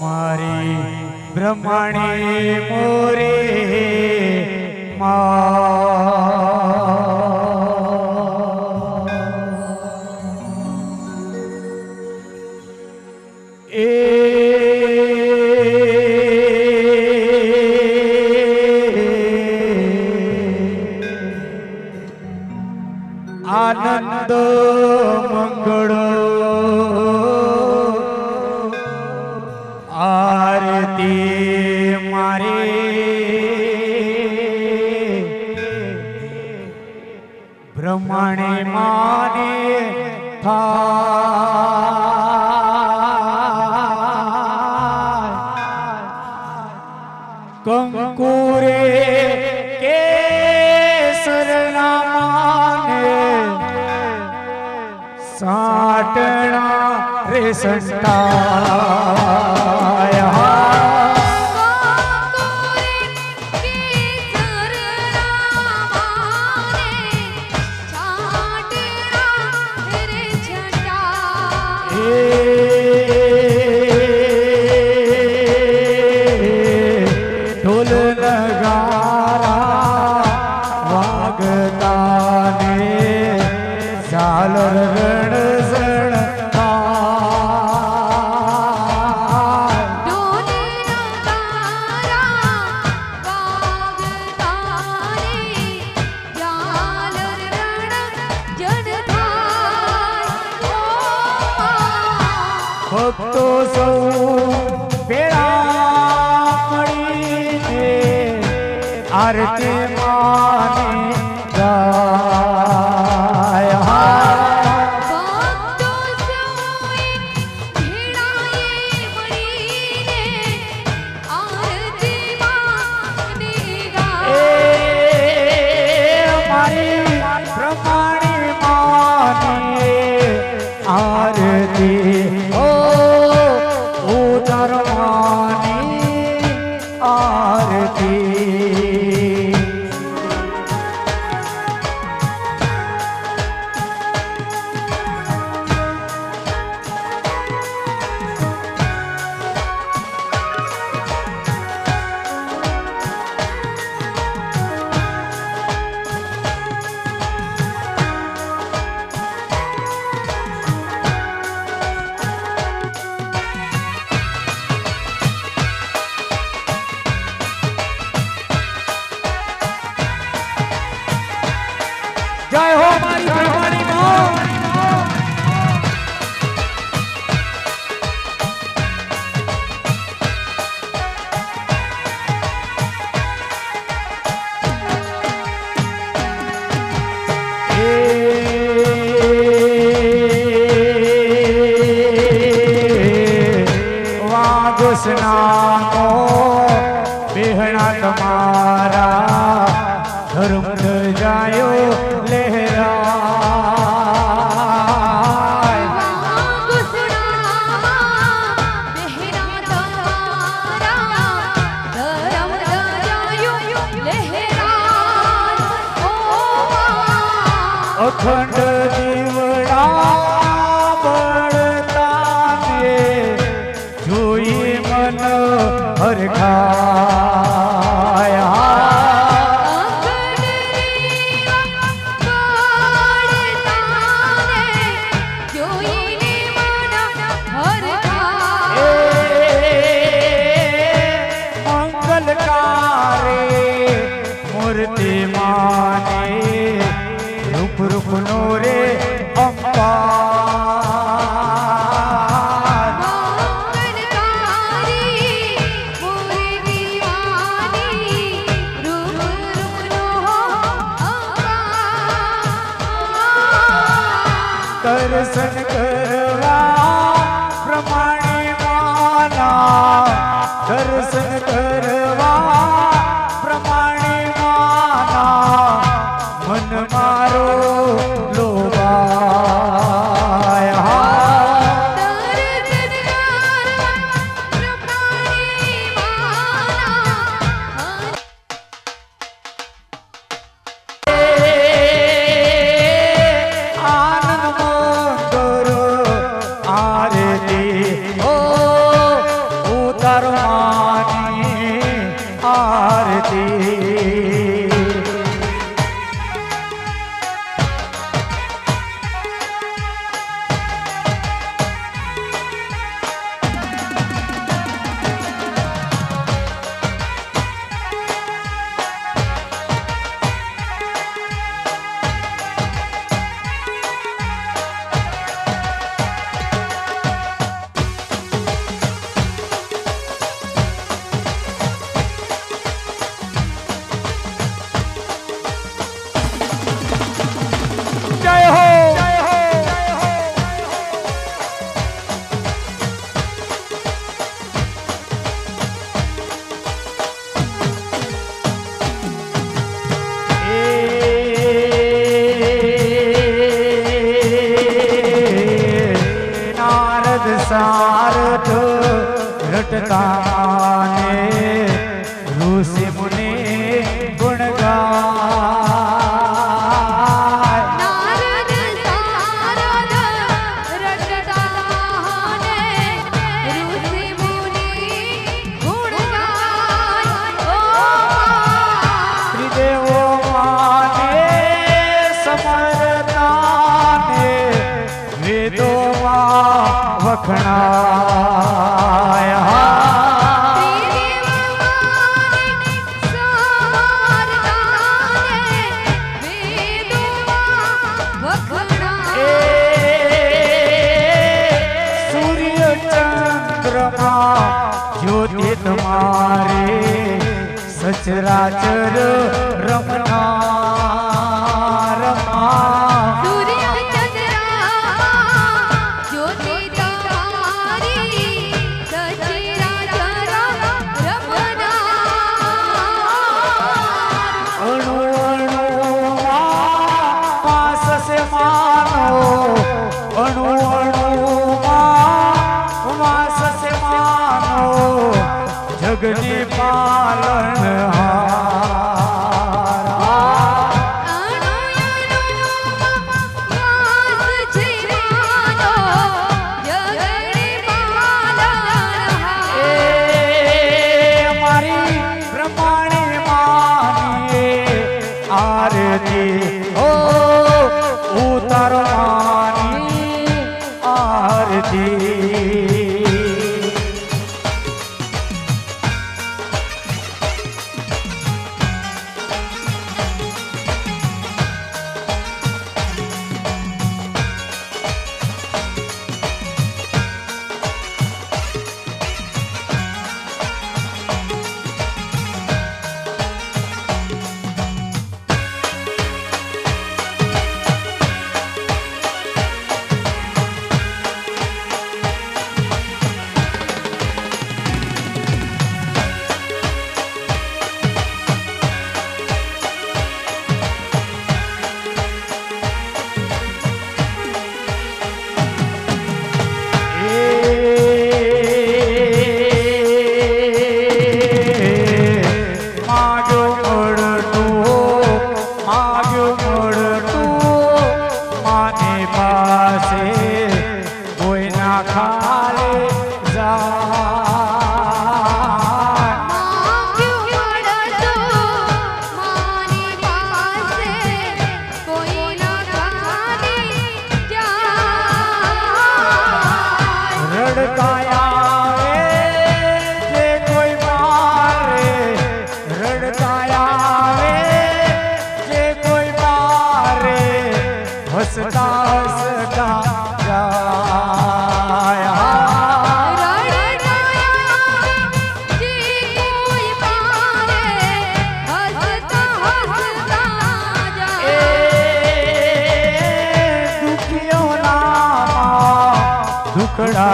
મારી બ્રહ્મણી મોરી મા રામાની થા કંકુરે કેસર રામાને સાટણા રે સંતા લલકારે મૂર્તિ માને રૂપ રૂપ નો રે અંબા જ્યોતિ તમારે સચરાચર રમના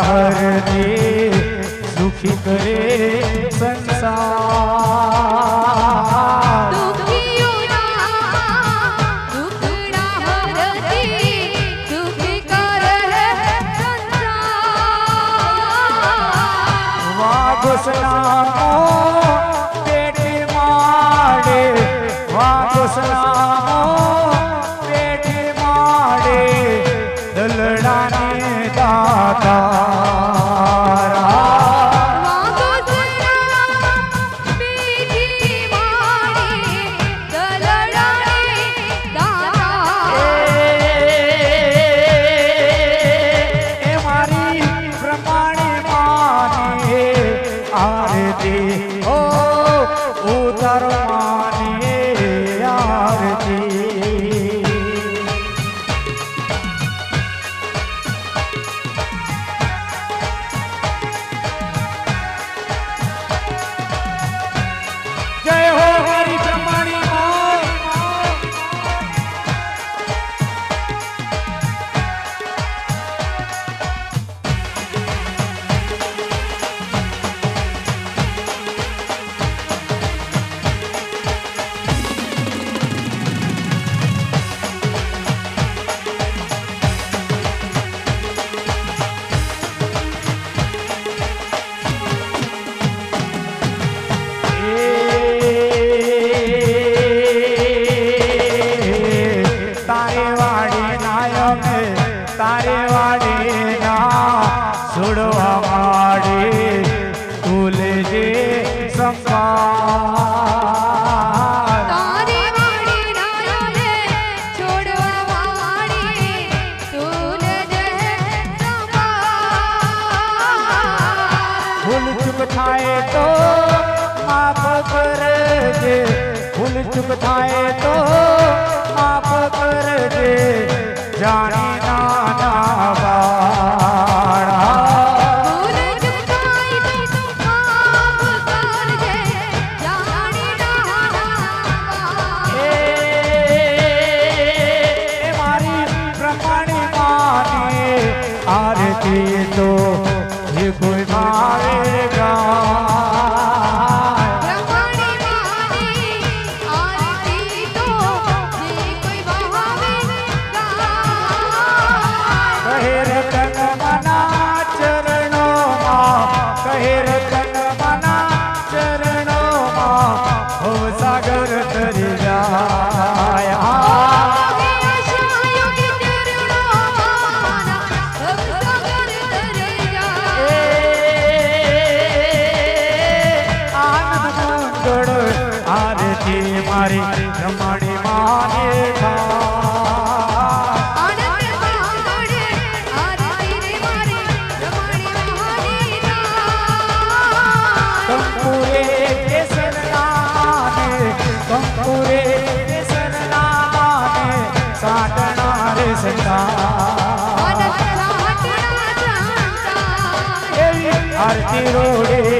હરને સુખી કરે સંસાર ભૂલ ચૂક થાય તો માફ કરજે. ભૂલ ચૂક થાય તો માફ કરજે. જાણી નાના એવી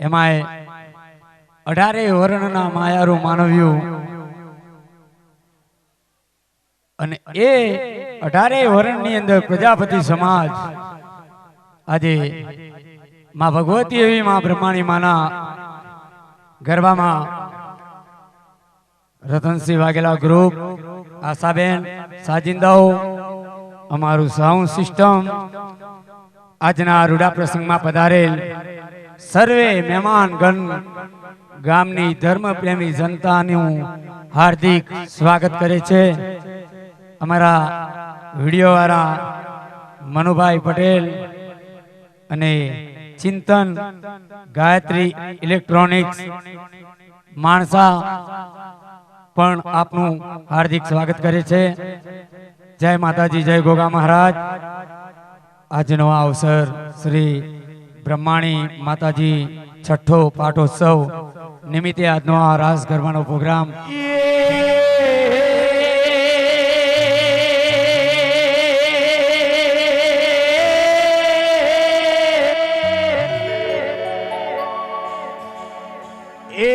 એમાંય અઢારે વર્ણના માયારું માનવ્યું. અને એ અઢારે વર્ણની અંદર પ્રજાપતિ સમાજ. આજે માં ભગવતી એવી માં બ્રહ્માણી માના ગરબામાં રતનસિંહ વાઘેલા ગ્રુપ આશાબેન, સાજિંદાઓ, અમારું સાઉન્ડ સિસ્ટમ આજના રૂડા પ્રસંગમાં પધારેલ સર્વે મહેમાનગણ ગામની ધર્મપ્રેમી જનતાનું હાર્દિક સ્વાગત કરે છે. અમારા વિડીયોવાળા મનુભાઈ પટેલ અને ચિંતન ગાયત્રી ઇલેક્ટ્રોનિક્સ માણસા પણ આપનું હાર્દિક સ્વાગત કરે છે. જય માતાજી, જય ગોગા મહારાજ. આજનો અવસર શ્રી બ્રહ્માણી માતાજી છઠ્ઠો પાઠોત્સવ નિમિત્તે આજનો આ રાસ ગરબાનો પ્રોગ્રામ. એ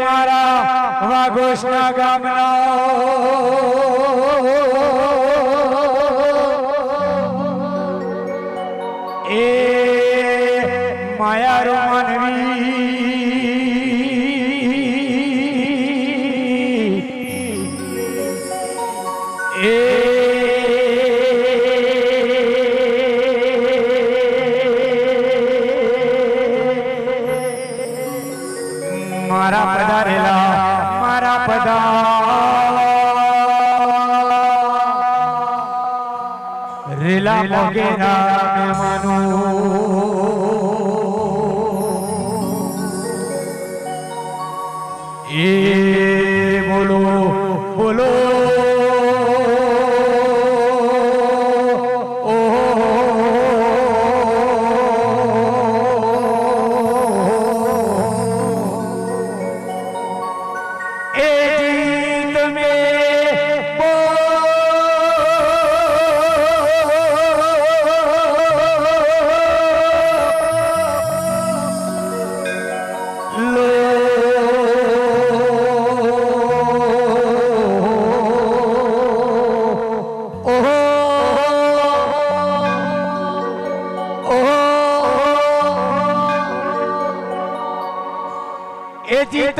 મારા વાઘોસના ગામના la hoguera.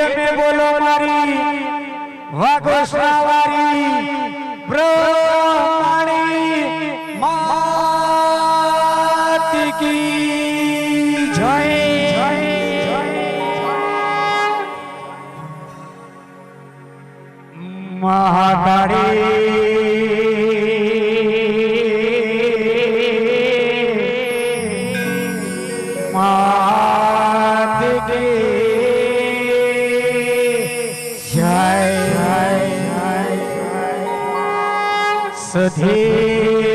એ જીત મે બોલો મારી વાઘોસા વારી सुधी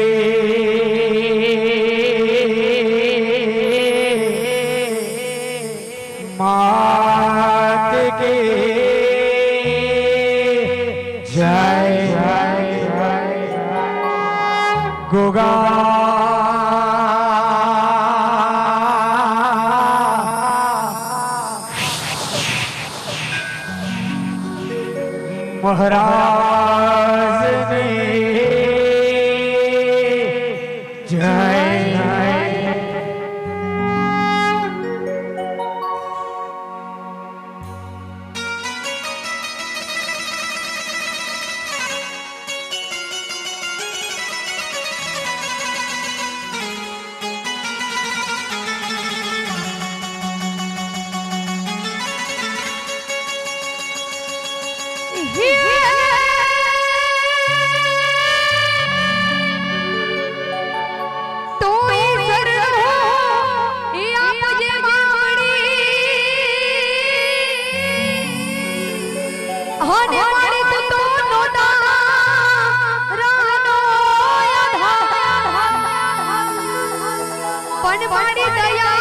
પણ મારી દયા.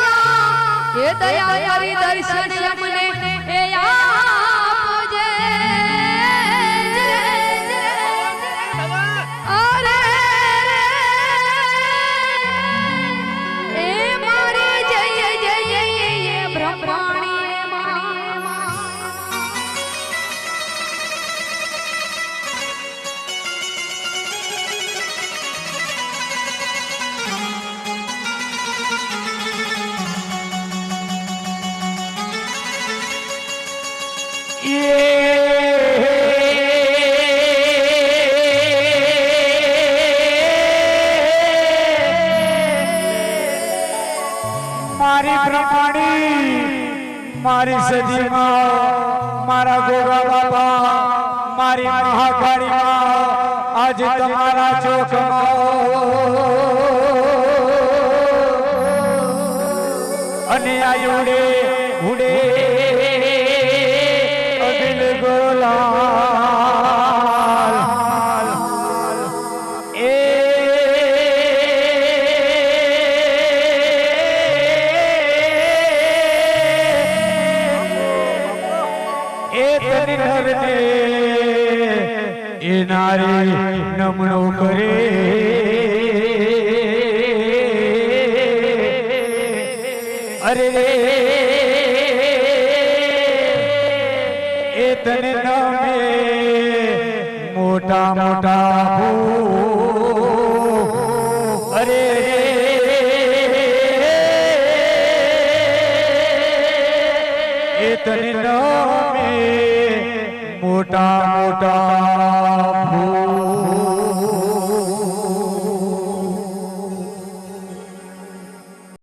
હે દયા કરી દર્શન અમને હે આપજે મારી પ્રમાણી મારી સદીમાં મારા ગોગા બાબા મારી મહાકાળીમાં આજ તમારા ચોક અને આ સતી નરને એ નારી નમણો કરે. અરે રે. એ તને નમે મોટા મોટા